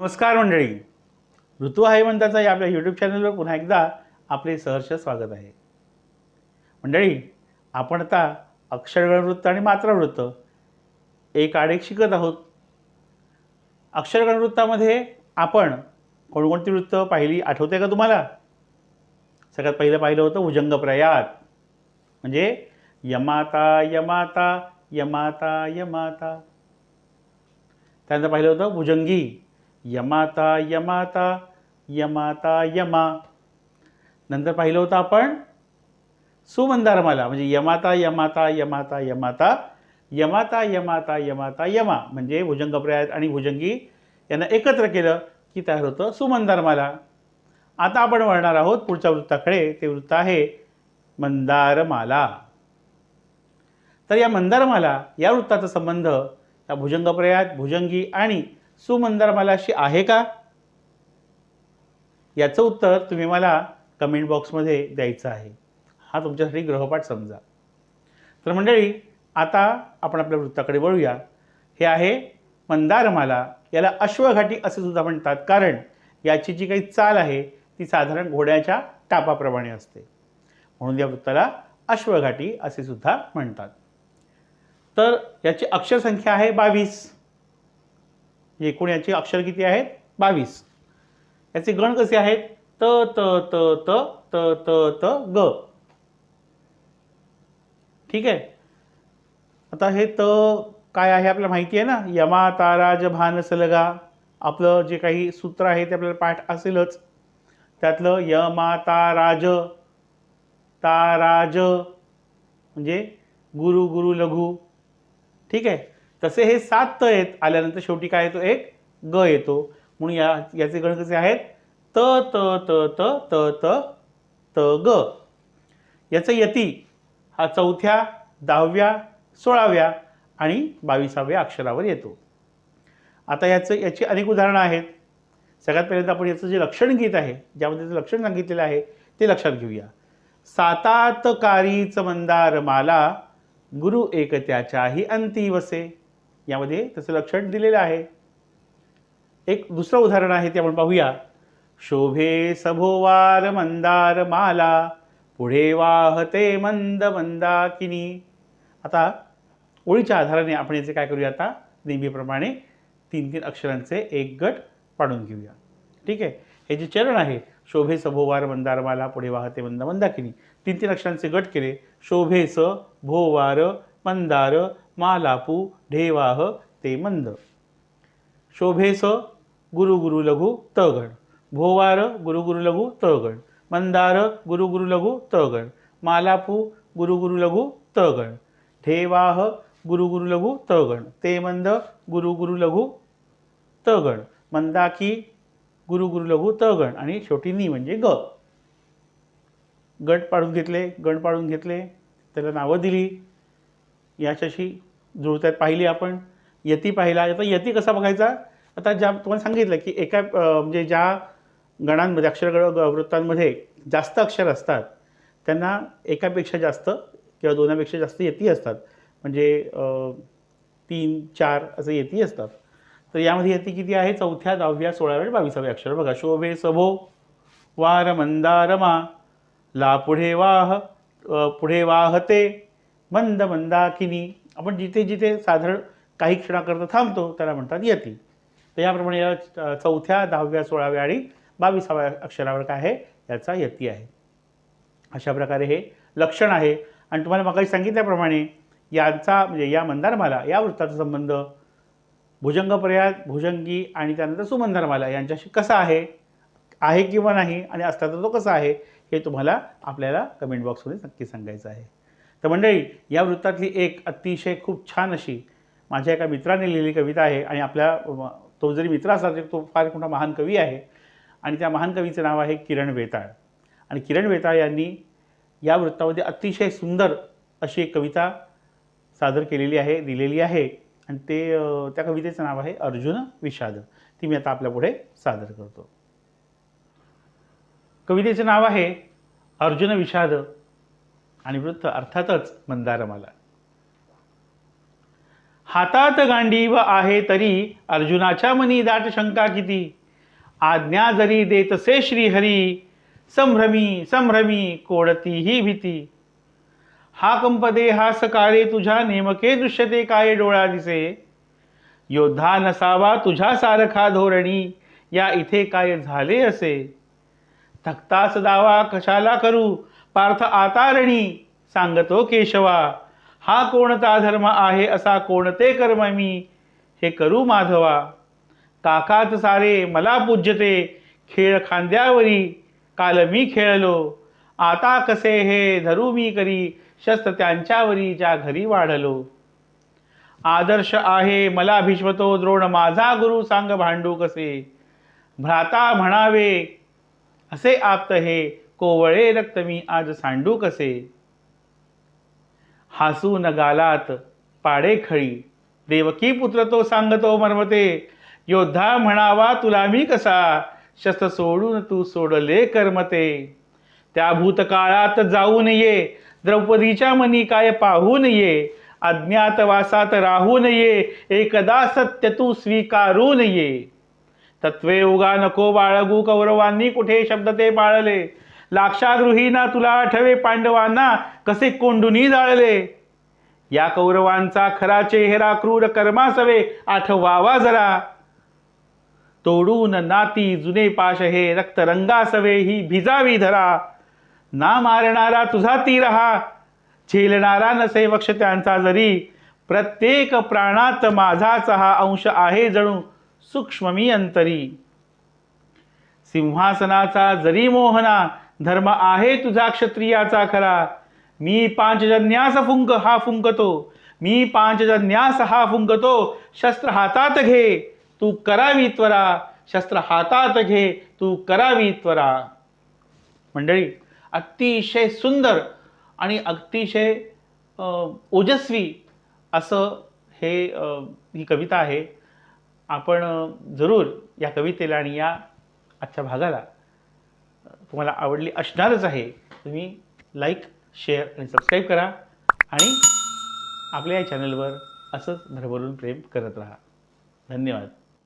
नमस्कार मंडळी. ऋतू आहे म्हणताचा या आपल्या यूट्यूब चॅनलवर पुन्हा एकदा आपले सहर्ष स्वागत आहे. मंडळी आपण आता अक्षरगणवृत्त आणि मात्रावृत्त एक आडेक शिकत आहोत. अक्षरगणवृत्तामध्ये आपण कोणकोणती वृत्त पाहिली आठवते का तुम्हाला? सगळ्यात पहिलं पाहिलं होतं भुजंगप्रयात. म्हणजे यमाता यमाता यमाता यमाता. त्यानंतर पाहिलं होतं भुजंगी. यमाता यमाता यमाता यमा. नंतर पाहिलं होतं आपण सुमंदारमाला म्हणजे यमाता यमाता यमाता यमाता यमाता यमाता यमाता यमा. म्हणजे भुजंगप्रयात आणि भुजंगी यांना एकत्र केलं की तयार होतं सुमंदारमाला आता आपण वळणार आहोत पुढच्या वृत्ताकडे. ते वृत्त आहे मंदारमाला. तर या मंदारमाला या वृत्ताचा संबंध या भुजंगप्रयात भुजंगी आणि सुमंदारमालाशी आहे का? याचं उत्तर तुम्ही मला कमेंट बॉक्समध्ये द्यायचं आहे. हा तुमच्यासाठी ग्रहपाठ समजा. तर मंडळी आता आपण आपल्या वृत्ताकडे वळूया. हे आहे मंदारमाला. याला अश्वघाटी असे सुद्धा म्हणतात. कारण याची जी काही चाल आहे ती साधारण घोड्याच्या टापाप्रमाणे असते. म्हणून या वृत्ताला अश्वघाटी असे सुद्धा म्हणतात. तर याची अक्षरसंख्या आहे बावीस. एकूण याची अक्षर किती आहेत? बावीस. याचे गण कसे आहेत? त त त त त त त ग. ठीक आहे? आता हे त काय आहे आपल्याला माहिती आहे ना? यमा ताराज भान सलगा. आपलं जे काही सूत्र आहे ते आपल्याला पाठ असेलच. त्यातलं यमा ताराज ताराज. म्हणजे गुरु गुरु लघु. ठीक आहे? तसे हे सात त आहेत. आल्यानंतर शेवटी काय येतो? एक ग येतो. म्हणून या याचे गण कसे आहेत? त त त त त त त ग. याचं यती हा चौथ्या दहाव्या सोळाव्या आणि बावीसाव्या अक्षरावर येतो. आता याचं याची अनेक उदाहरणं आहेत. सगळ्यात पहिल्यांदा आपण याचं जे लक्षण गीत आहे ज्यामध्ये त्याचं लक्षण सांगितलेलं आहे ते लक्षात घेऊया. सातात कारीच मंदार माला गुरु एक त्याच्याही अंती वसे. यामध्ये त्याचं लक्षण दिलेलं आहे. एक दुसरं उदाहरण आहे ते आपण पाहूया. शोभे सभोवार मंदार माला पुढे वाहते मंद मंदाकिनी. आता ओळीच्या आधाराने आपण याचे काय करूया आता? नेहमीप्रमाणे तीन तीन अक्षरांचे एक गट पाडून घेऊया. ठीक आहे? हे जे चरण आहे शोभे सभोवार मंदारमाला पुढे वाहते मंद मंदाकिनी. तीन तीन अक्षरांचे गट केले. शोभे स भोवार मंदार मालापू ढेवाह ते मंद। शोभेस लघु तळगण भोवार गुरु गुरु लघु तळगण मंदार गुरु गुरु लघु तळगण मालापू गुरुगुरुलघु तळगण ठेवाह गुरुगुरुलघु तळगण ते मंद गुरुगुरुलघु तळगण मंदाकी लघु तळगण आणि छोटीनी म्हणजे ग। गट पाडून घेतले गण पाडून घेतले त्याला नावं दिली. याच्याशी जुळतात पाहिली आपण यती पाहिला. आता यती कसा बघायचा? आता ज्या तुम्हाला सांगितलं की एका म्हणजे ज्या गणांमध्ये अक्षर वृत्तांमध्ये जास्त अक्षर असतात त्यांना एकापेक्षा जास्त किंवा दोनापेक्षा जास्त यती असतात. म्हणजे तीन चार असं यती असतात. तर यामध्ये यती किती आहे? चौथ्या दहाव्या सोळाव्या बावीसाव्या अक्षर. बघा शोभे सभो वार मंदारमा ला पुढे वाह पुढे वाहते मंद मंदाकिनी. आपण जिथे जिथे साधारण काही क्षणाकरता थांबतो त्याला म्हणतात यती. तर याप्रमाणे या चौथ्या दहाव्या सोळाव्या आणि बावीसाव्या अक्षरावर काय आहे? याचा यती आहे. अशा प्रकारे हे लक्षण आहे. आणि तुम्हाला मगाशी सांगितल्याप्रमाणे यांचा म्हणजे या मंदारमाला या वृत्ताचा संबंध भुजंगपर्यात भुजंगी आणि त्यानंतर सुमंदारमाला यांच्याशी कसा आहे? आहे किंवा नाही? आणि असला तर तो कसा आहे? हे तुम्हाला आपल्याला कमेंट बॉक्समध्ये नक्की सांगायचं आहे. तर मंडळी या वृत्तातली एक अतिशय खूप छान अशी माझ्या एका मित्राने लिहिलेली कविता आहे आणि आपल्या तो जरी मित्र असला तरी तो फार मोठा महान कवी आहे. आणि त्या महान कवीचं नाव आहे किरण वेताळ. आणि किरण वेताळ यांनी या वृत्तामध्ये अतिशय सुंदर अशी एक कविता सादर केलेली आहे दिलेली आहे. आणि ते त्या कवितेचं नाव आहे अर्जुन विषाद. ती मी आता आपल्यापुढे सादर करतो. कवितेचं नाव आहे अर्जुन विषाद. आणि वृत्त अर्थातच मंदारमाला हातात गांडीव आहे तरी अर्जुनाच्या मनी दाट शंका किती? आज्ञा जरी देतसे श्रीहरी संभ्रमी संभ्रमी कोडती ही भीती. हा कंपदे हा सकाळे तुझ्या नेमके दृश्यते काय डोळा दिसे? योद्धा नसावा तुझ्या सारखा धोरणी या इथे काय झाले असे? थकतास दावा कशाला करू? पार्थ आतारणी सांगतो केशवा हा कोणता धर्म आहे असा कोणते कर्म मी? हे करू माधवा. काकात सारे मला पूज्यते खेळ खांद्यावरी. काल मी खेळलो आता कसे हे धरू मी करी? शस्त्र त्यांच्यावरी ज्या घरी वाढलो. आदर्श आहे मला भीष्मतो द्रोण माझा गुरु सांग भांडू कसे? भ्राता म्हणावे असे आप्त हे कोवळे रक्त मी आज सांडू कसे? हासून गालात पाडे खळी. देवकी पुत्र तो सांगतो मर्मते योद्धा म्हणावा तुला मी कसा? शस्त्र सोडून तू सोडले कर्मते. त्या भूतकाळात जाऊन ये द्रौपदीच्या मनी काय पाहून ये? अज्ञातवासात राहून ये एकदा सत्य तू स्वीकारून ये. तत्वे उगा नको बाळगू कौरवांनी कुठे शब्द ते पाळले? लाक्षागृहीना तुला आठवे पांडवांना कसे कोंडुनी जाळले? या कौरवांचा खरा चेहरा क्रूर कर्मासवे आठवावा जरा. तोडून नाती जुने पाश हे रक्तरंगासवे ही भिजावी धरा. ना मारणारा तुझा ती रहा झेलणारा नसे वक्ष त्यांचा जरी. प्रत्येक प्राणात माझाच हा अंश आहे जणू सूक्ष्म मी अंतरी. सिंहासनाचा जरी मोहना धर्म आहे तुझा क्षत्रियाचा खरा. मी पांचजन्यास फुंक हा फुंकतो. मी पांचजन्यास हा फुंकतो. शस्त्र हातात घे तू करावी त्वरा. शस्त्र हातात घे तू करावी त्वरा. मंडळी अतिशय सुंदर आणि अतिशय ओजस्वी असं हे ही कविता आहे. आपण जरूर या कवितेला आणि या आजच्या भागाला तुम्हाला आवडली असणारच आहे तुम्ही लाईक शेअर आणि सबस्क्राईब करा आणि आपल्या या चॅनलवर असंच भरभरून प्रेम करत राहा. धन्यवाद.